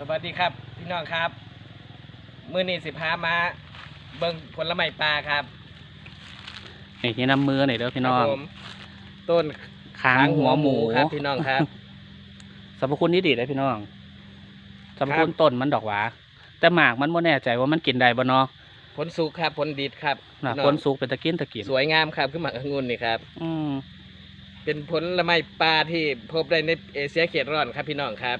สวัสดีครับ พี่น้องครับ มื้อนี้สิพามา เบิ่งผลไม้ปลาครับนี่ที่น้ำมือหน่อยเด้อพี่น้องครับผมต้นค้างหัวหมูครับ พี่น้องครับสรรพคุณนี่ดีเลยพี่น้องสรรพคุณครับต้นมันดอกหวาแต่หมากมันไม่แน่ใจว่ามันกินได้บ่เนาะผลสุกครับผลดิดครับนะพี่องคนสุกเป็นตะกินตะกินสวยงามครับขึ้นมาองุ่นนี่ครับอืมเป็นผลไม้ปลาที่พบได้ในเอเชียเขตร้อนครับพี่น้องครับ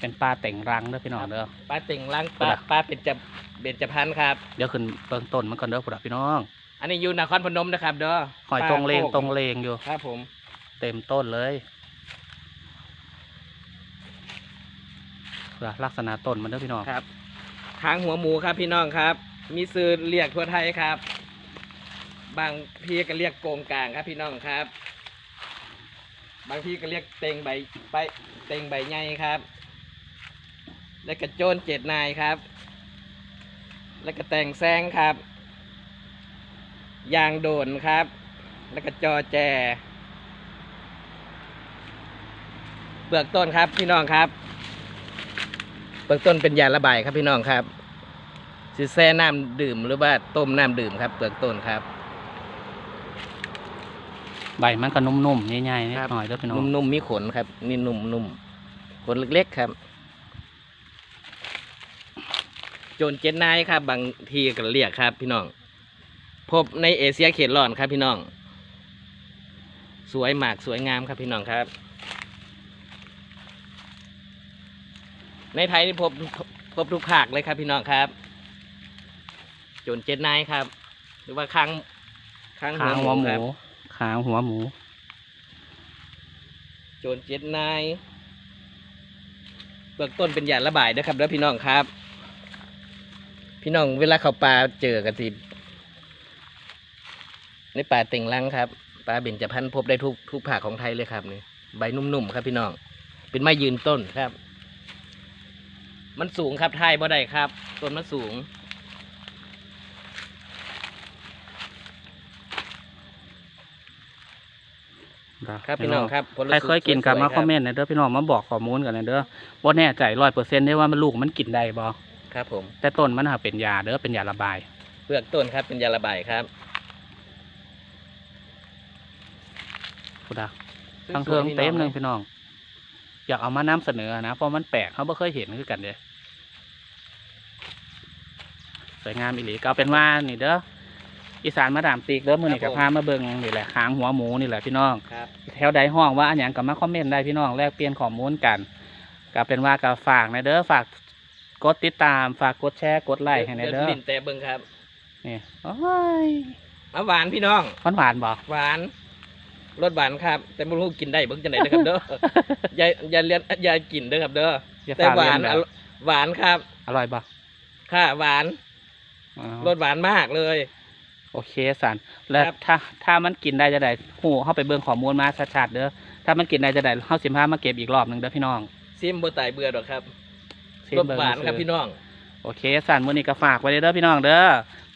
เป็นปลาแต่งรังเด้อพี่น้องเด้อ ปลาติ่งล้างปลาครับ ปลาเป็นจะเบ็ดจะพันครับ เดี๋ยวขึ้นเบื้องต้นมันก่อนเด้อพุ่นล่ะพี่น้องอันนี้อยู่นครพนมนะครับเด้อหอยปาตรงเลงโคกตรงเลงอยู่ ครับผมเต็มต้นเลยลักษณะต้นมันเด้อพี่น้องครับทางหัวหมูครับพี่น้องครับ มีซื้อเรียกทั่วไทยครับ บางพี่ก็เรียกโกงกลางครับพี่น้องครับ บางพี่ก็เรียกเต็งใบใบเต็งใบใหญ่ครับ แล้วก็โจนเจ็ดนายครับ แล้วก็แต่งแซงครับ ยางโดนครับ แล้วก็จอแจเปลือกต้นครับพี่น้องครับ เปลือกต้นเป็นยาระบายครับพี่น้องครับสิแซ่น้ำดื่มหรือว่าต้มน้ำดื่มครับ เปลือกต้นครับ ใบมันก็นุ่มๆใหญ่ๆนิดครับหน่อยเด้อพี่น้อง นุ่มๆมีขนครับ นี่นุ่มๆขนเล็กๆครับ โจนเจ็ดนายครับ บางทีก็เรียกครับ พี่น้อง พบในเอเชียเขตร้อนครับ พี่น้อง สวยมากสวยงามครับพี่น้องครับ ในไทยนี่พบพบทุกภาคเลยครับพี่น้องครับโจนเจ็ดนายครับ หรือว่าค้างค้างค้างหัวหคมูรับค้างหัวหมู โจรเจ็ดนายเบื้องต้นเป็นยาระบายนะครับแล้วพี่น้องครับ พี่น้องเวลาเขาปลาเจอกันสิในป่าเต็งลังครับปลาเบญจพรรณพบได้ทุกทุกภาคของไทยเลยครับนี่ใบนุ่มๆครับพี่น้อง เป็นไม้ยืนต้นครับ มันสูงครับทายบ่ได้ครับต้นมันสูงครับพี่น้องครับผลใครเคยกินกับสวมาๆคอมเมนต์หน่อยเด้อพี่น้องมาบอกข้อมูลกันหน่อยเด้อว่าแน่ใจร้อยเปอร์เซ็นต์ได้ว่ามันลูกมันกินได้บ่ ครับผมแต่ต้นมันหาเป็นยาเด้อเป็นยาระบาย เปลือกต้นครับเป็นยาระบายครับพุดาทั้งเทิงเต็มหนึ่งพี่น้อง อยากเอามานำเสนอนะ เพราะมันแปลกเขาไม่เคยเห็นคือกันเด้สวยงามอีหลีก็เอาเป็นว่านี่เด้ออีสานมาดามตีกเด้อมือนี่กับพามาเบิ่งนี่แหละหางหัวหมูนี่แหละพี่น้องครับแถวใดห้องว่าอันหยังกับมาคอมเมนต์ได้พี่น้องแลกเปลี่ยนข้อมูลกันก็เป็นว่ากับฝากในะเด้อฝาก กดติดตามฝากกดแชร์กดไลค์ให้ในเดี๋ยวเด้อลิ้นแต่เบิ่งครับนี่โอ้ยเอาหวานพี่น้องหวานหวานๆบ่หวานรสหวานครับ แต่ไม่รู้กินได้เบิ่งจังไดนะครับเด้ออย่าอย่าเลียนอย่ากินเด้อครับเด้ออย่าแต่ฝากหวาเรียนนแบอบร่อยหวานครับ อร่อยบ่ค่ะหวานอ๋อรสหวานมากเลย โอเคสันแล้วครับถ้าถ้ามันกินได้จะได้หูเข้าไปเบิ่งข้อมูลมาชัดๆเด้อถ้ามันกินได้จะได้เฮาสิพามาเก็บอีกรอบหนึงเด้อพี่น้องซิมบ่ตายเบื่อดอกครับ ซิมรสเงหวานครับซื่อพี่น้อง โอเคสันมื้อนี้ก็ฝากไว้เด้อพี่น้องเด้อ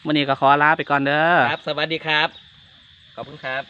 มื้อนี้ก็ขอลาไปก่อนเด้อครับ สวัสดีครับ ขอบคุณครับ